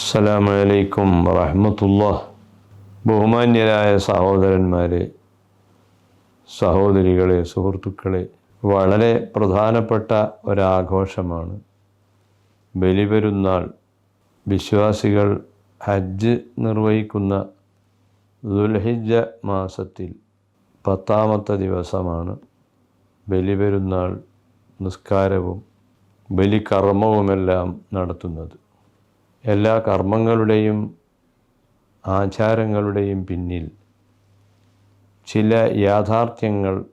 അസ്സലാമലൈക്കും വറഹമത്തുള്ള ബഹുമാന്യരായ സഹോദരന്മാരെ സഹോദരികളെ സുഹൃത്തുക്കളെ വളരെ പ്രധാനപ്പെട്ട ഒരാഘോഷമാണ്. ബലിപെരുന്നാൾ. വിശ്വാസികൾ ഹജ്ജ് നിർവഹിക്കുന്ന ദുൽഹിജ മാസത്തിൽ പത്താമത്തെ ദിവസമാണ് ബലിപെരുന്നാൾ നിസ്കാരവും ബലികർമ്മവുമെല്ലാം നടത്തുന്നത്. എല്ലാ കർമ്മങ്ങളുടെയും ആചാരങ്ങളുടെയും പിന്നിൽ ചില യാഥാർത്ഥ്യങ്ങൾ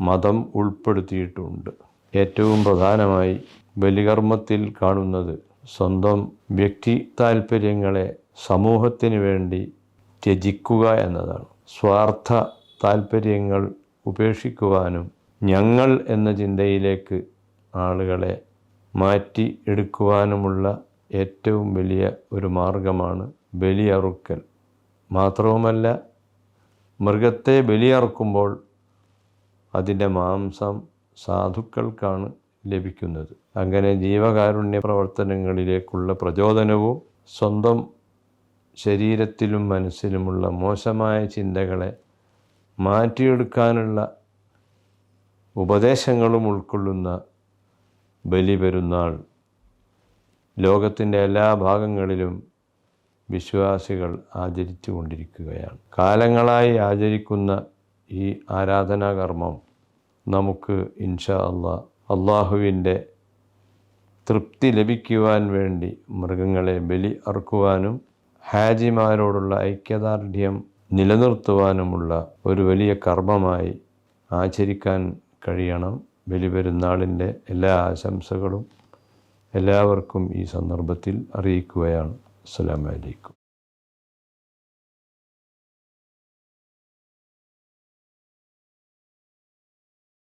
മതം ഉൾപ്പെടുത്തിയിട്ടുണ്ട്. ഏറ്റവും പ്രധാനമായി ബലികർമ്മത്തിൽ കാണുന്നത് സ്വന്തം വ്യക്തി താൽപ്പര്യങ്ങളെ സമൂഹത്തിന് വേണ്ടി ത്യജിക്കുക എന്നതാണ്. സ്വാർത്ഥ താൽപ്പര്യങ്ങൾ ഉപേക്ഷിക്കുവാനും ഞങ്ങൾ എന്ന ചിന്തയിലേക്ക് ആളുകളെ മാറ്റി എടുക്കുവാനുമുള്ള ഏറ്റവും വലിയ ഒരു മാർഗമാണ് ബലിയറുക്കൽ. മാത്രവുമല്ല മൃഗത്തെ ബലിയറുക്കുമ്പോൾ അതിന്റെ മാംസം സാധുക്കൾക്കാണ് ലഭിക്കുന്നത്. അങ്ങനെ ജീവകാരുണ്യ പ്രവർത്തനങ്ങളിലേക്കുള്ള പ്രചോദനവും സ്വന്തം ശരീരത്തിലും മനസ്സിലുമുള്ള മോശമായ ചിന്തകളെ മാറ്റിയെടുക്കാനുള്ള ഉപദേശങ്ങളും ഉൾക്കൊള്ളുന്ന ബലി പെരുന്നാൾ ലോകത്തിന്റെ എല്ലാ ഭാഗങ്ങളിലും വിശ്വാസികൾ ആചരിച്ചു കൊണ്ടിരിക്കുകയാണ് കാലങ്ങളായി ആചരിക്കുന്ന ഈ ആരാധനാകർമ്മം നമുക്ക് ഇൻഷാ അള്ളാ അള്ളാഹുവിന്റെ തൃപ്തി ലഭിക്കുവാൻ വേണ്ടി മൃഗങ്ങളെ ബലി അറുക്കുവാനും ഹാജിമാരോടുള്ള ഐക്യദാർഢ്യം നിലനിർത്തുവാനുമുള്ള ഒരു വലിയ കർമ്മമായി ആചരിക്കാൻ കഴിയണം. ബലിപെരുന്നാളിന്റെ എല്ലാ ആശംസകളും എല്ലാവർക്കും ഈ സന്ദർഭത്തിൽ അറിയിക്കുകയാണ്. അസ്സാം അലൈക്കും.